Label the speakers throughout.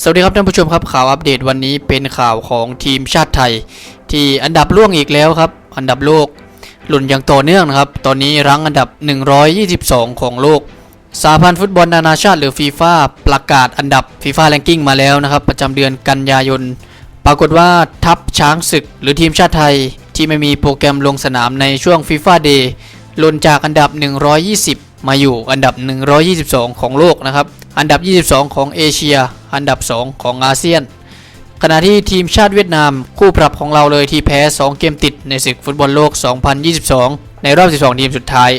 Speaker 1: สวัสดีครับท่านผู้ชมครับข่าวอัปเดตวันนี้เป็นข่าวของทีมชาติไทย ที่อันดับล่วงอีกแล้วครับ อันดับโลก หล่นอย่างต่อเนื่องนะครับ ตอนนี้รั้งอันดับ 122 ของโลกสาพันธ์ฟุตบอลนานาชาติหรือฟีฟ่าประกาศอันดับฟีฟ่าแรงกิ้งมาแล้วนะครับ ประจำเดือนกันยายน ปรากฏว่าทัพช้างศึกหรือทีมชาติไทย ที่ไม่มีโปรแกรมลงสนามในช่วงฟีฟ่าเดย์หล่นจากอันดับ 120 มาอยู่อันดับ 122 ของโลกนะครับ อันดับ 22 ของเอเชีย อันดับ 2 ของอาเซียน ขณะที่ทีมชาติเวียดนามคู่ปรับของเราเลยที่แพ้ 2 เกมติดในศึกฟุตบอลโลก 2022 ในรอบ 12 ทีมสุดท้าย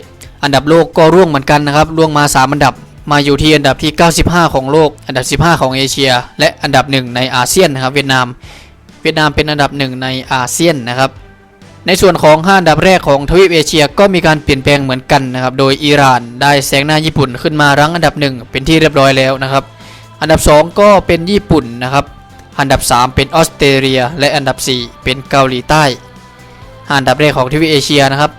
Speaker 1: อันดับโลกก็ร่วงเหมือนกันนะครับ ร่วงมา 3 อันดับ มาอยู่ที่อันดับที่ 95 ของโลก อันดับ 15 ของเอเชีย และอันดับ 1 ในอาเซียนนะครับเวียดนาม เวียดนามเป็นอันดับ 1 ในอาเซียนนะครับ ในส่วนของ5อันดับแรกของทวีปเอเชียก็มีการเปลี่ยนแปลงเหมือนกันนะครับ โดยอิหร่านได้แซงหน้าญี่ปุ่นขึ้นมารั้งอันดับ 1 เป็นที่เรียบร้อยแล้วนะครับ อันดับ 2 ก็เป็นญี่ปุ่นนะครับ อันดับ 3 เป็นออสเตรเลีย และอันดับ 4 เป็นเกาหลีใต้อันดับแรกของทวีปเอเชียนะครับ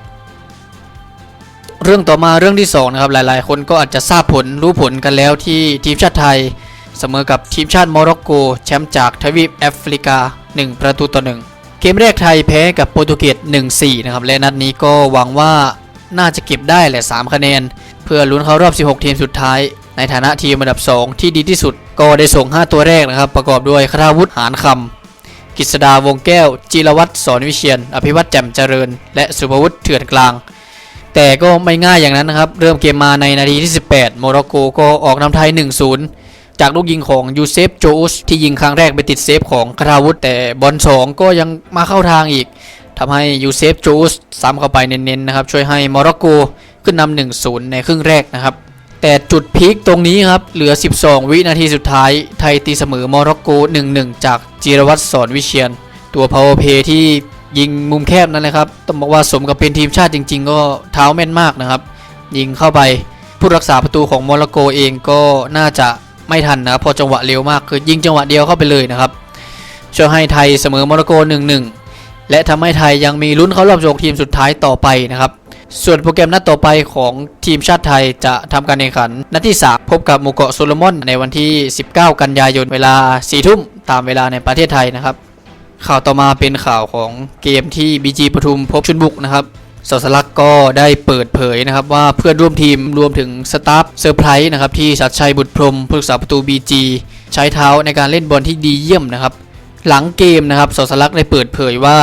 Speaker 1: เรื่องต่อมาเรื่องที่สองนะครับหลายๆ คนก็อาจจะทราบผลรู้ผลกันแล้วที่ทีมชาติไทย เสมอกับทีมชาติโมร็อกโกแชมป์จากทวีปแอฟริกา 1 ประตูต่อ1 เกมแรกไทยแพ้กับโปรตุเกส1-4 นะครับ และนัดนี้ก็หวังว่าน่าจะเก็บได้แหละ 3 คะแนน เพื่อลุ้นเข้ารอบ 16 ทีมสุดท้าย ในฐานะทีมอันดับ 2 ที่ดีที่สุด ก็ได้ส่ง 5 ตัวแรกนะครับ ประกอบด้วยคราวุฒิหานคำกิษดาวงแก้ว จิรวัตรสอนวิเชียน อภิวัตรแจ่มเจริญ และสุภวุฒิเถื่อนกลาง แต่ก็ไม่ง่ายอย่างนั้นนะครับ เริ่มเกมมาในนาทีที่ 18 โมร็อกโกก็ออกนำไทย 1-0 จากลูกยิงของยูเซฟโจอุสที่ยิงครั้งแรกไปติดเซฟของคาราวุธแต่บอล2ก็ยังมาเข้าทางอีกทำให้ยูเซฟโจอุสซ้ำเข้าไปเน้นๆนะครับช่วยให้โมร็อกโกขึ้นนำ1-0 ในครึ่งแรกนะครับแต่จุดพีคตรงนี้ครับเหลือ 12 วินาทีสุดท้าย ไทยตีเสมอโมร็อกโก 1-1 จากจิรวัตรสอนวิเชียน ตัว power play ที่ยิงมุมแคบนั่นเลยครับ ต้องบอกว่าสมกับเป็นทีมชาติจริง ๆ ก็เท้าแม่นมากนะครับ ยิงเข้าไปผู้รักษาประตูของโมร็อกโกเองก็น่าจะ ไม่ทันนะครับเพอจังหวะเร็วมากคือยิงจังหวะเดียวเข้าไปเลยนะครับช่วยให้ไทยเสมอโมร็อกโก 1-1 และทำให้ไทยยังมีลุ้นเข้ารอบ16ทีมสุดท้ายต่อไปนะครับส่วนโปรแกรมนัดต่อไปของทีมชาติไทยจะทำการแข่งขัน นัดที่ 3 พบกับหมู่เกาะโซโลมอน ในวันที่ 19 กันยายนเวลา 4 ทุ่มตามเวลาในประเทศไทยนะครับ ข่าวต่อมาเป็นข่าวของเกมที่ BG ปทุมพบชุนบุกนะครับ สสลักก็ได้เปิดเผยนะครับว่าเพื่อนร่วมทีมรวมถึงสตาฟเซอร์ไพรส์นะครับที่ชัดชัยบุตรพรมผู้รักษาประตู BG ใช้เท้าในการเล่นบอลที่ดีเยี่ยมนะครับ หลังเกมนะครับสสลักได้เปิดเผยว่า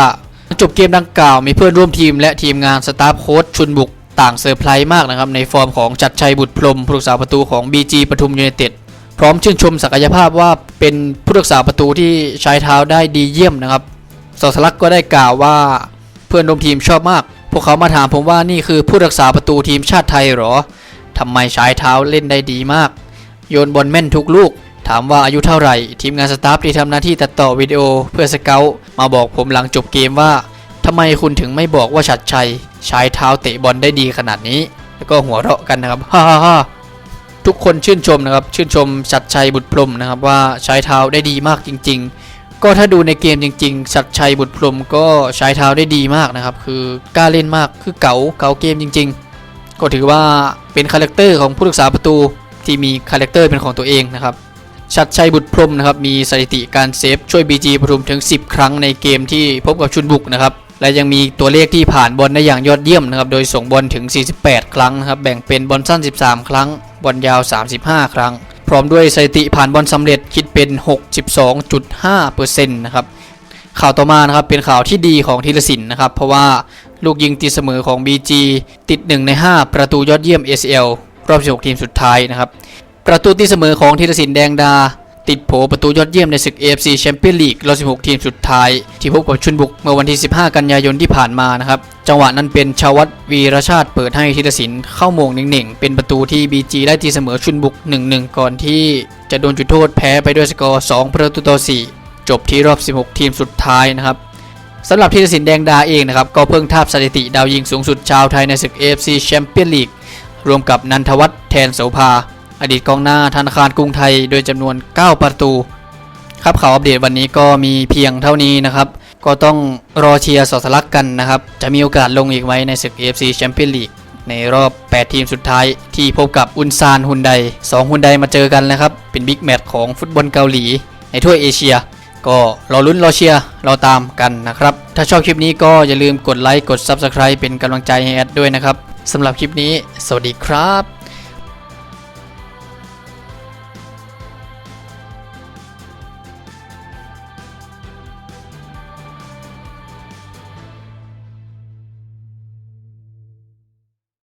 Speaker 1: จบเกมดังกล่าวมีเพื่อนร่วมทีมและทีมงานสตาฟโค้ชชุนบุกต่างเซอร์ไพรส์มากนะครับในฟอร์มของจัดชัยบุตรพรมผู้รักษาประตูของ BG ปทุมยูไนเต็ดพร้อมชื่นชมศักยภาพว่าเป็นผู้รักษาประตูที่ใช้เท้าได้ดีเยี่ยมนะครับสสลักก็ได้กล่าวว่าเพื่อนร่วมทีมชอบมาก พวกเขามาถามผมว่านี่คือผู้รักษาประตูทีมชาติไทยหรอทำไมใช้เท้าเล่นได้ดีมาก โยนบอลแม่นทุกลูก ถามว่าอายุเท่าไหร่ ทีมงานสตาฟที่ทำหน้าที่ตัดต่อวิดีโอเพื่อสเกลมาบอกผมหลังจบเกมว่าทำไมคุณถึงไม่บอกว่าชัดชัย ใช้เท้าเตะบอลได้ดีขนาดนี้ แล้วก็หัวเราะกันนะครับฮ่าฮ่าฮ่าทุกคนชื่นชมนะครับ ชื่นชมชัดชัยบุตรพรมนะครับว่าใช้เท้าได้ดีมากจริง ๆ ก็ถ้าดูในเกมจริงๆ ชัดชัยบุตรพรมก็ใช้เท้าได้ดีมากนะครับ คือกล้าเล่นมากคือเก๋าเก๋าเกมจริง ๆ ก็ถือว่าเป็นคาแรคเตอร์ของผู้รักษาประตูที่มีคาแรคเตอร์เป็นของตัวเองนะครับชัดชัยบุตรพรมนะครับมีสถิติการเซฟช่วย BG ปทุมถึง 10 ครั้งในเกมที่พบกับชุนบุกนะครับและยังมีตัวเลขที่ผ่านบอลได้อย่างยอดเยี่ยมนะครับโดยส่งบอลถึง 48 ครั้งนะครับแบ่งเป็นบอลสั้น 13 ครั้งบอลยาว 35 ครั้ง พร้อมด้วยสถิติผ่านบอลสำเร็จคิดเป็น 62.5%นะครับข่าวต่อมานะครับเป็นข่าวที่ดีของธีรศิลป์นะครับเพราะว่าลูกยิงตีเสมอของ BG ติด 1 ใน 5 ประตูยอดเยี่ยม ACL รอบ 16 ทีมสุดท้ายนะครับประตูตีเสมอของธีรศิลป์แดงดา ติดโผประตูยอดเยี่ยมในศึก AFC Champions League รอบ 16 ทีมสุดท้าย ที่พบกับชุนบุกเมื่อวันที่ 15 กันยายนที่ผ่านมานะครับจังหวะนั้นเป็นชาวัตวีรชาติเปิดให้ธีรศิลป์เข้าโมงหนึ่งๆเป็นประตูที่ BG ได้ตีเสมอชุนบุก 1-1 ก่อนที่จะโดนจุดโทษแพ้ไปด้วยสกอร์ 2 ประตูต่อ 4 จบที่รอบ 16 ทีมสุดท้ายนะครับสำหรับธีรศิลป์แดงดาเองนะครับก็เพิ่งทาบสถิติดาวยิงสูงสุดชาวไทยในศึก AFC Champions League รวมกับนันทวัฒน์แทนโสภา อดีตกองหน้าธนาคารกรุงไทยโดยจำนวน 9 ประตู ครับข่าวอัปเดตวันนี้ก็มีเพียงเท่านี้นะครับ ก็ต้องรอเชียร์สอสลักกันนะครับ จะมีโอกาสลงอีกไหมในศึก AFC Champions League ในรอบ 8 ทีมสุดท้ายที่พบกับอุนซานฮุนได2ฮุนไดมาเจอกันนะครับ เป็นบิ๊กแมตช์ของฟุตบอลเกาหลี ในทั่วเอเชีย ก็รอลุ้นรอเชียร์รอตามกันนะครับ ถ้าชอบคลิปนี้ก็อย่าลืมกดไลค์กด Subscribe เป็นกำลังใจให้แอดด้วยนะครับสำหรับคลิปนี้ สวัสดีครับ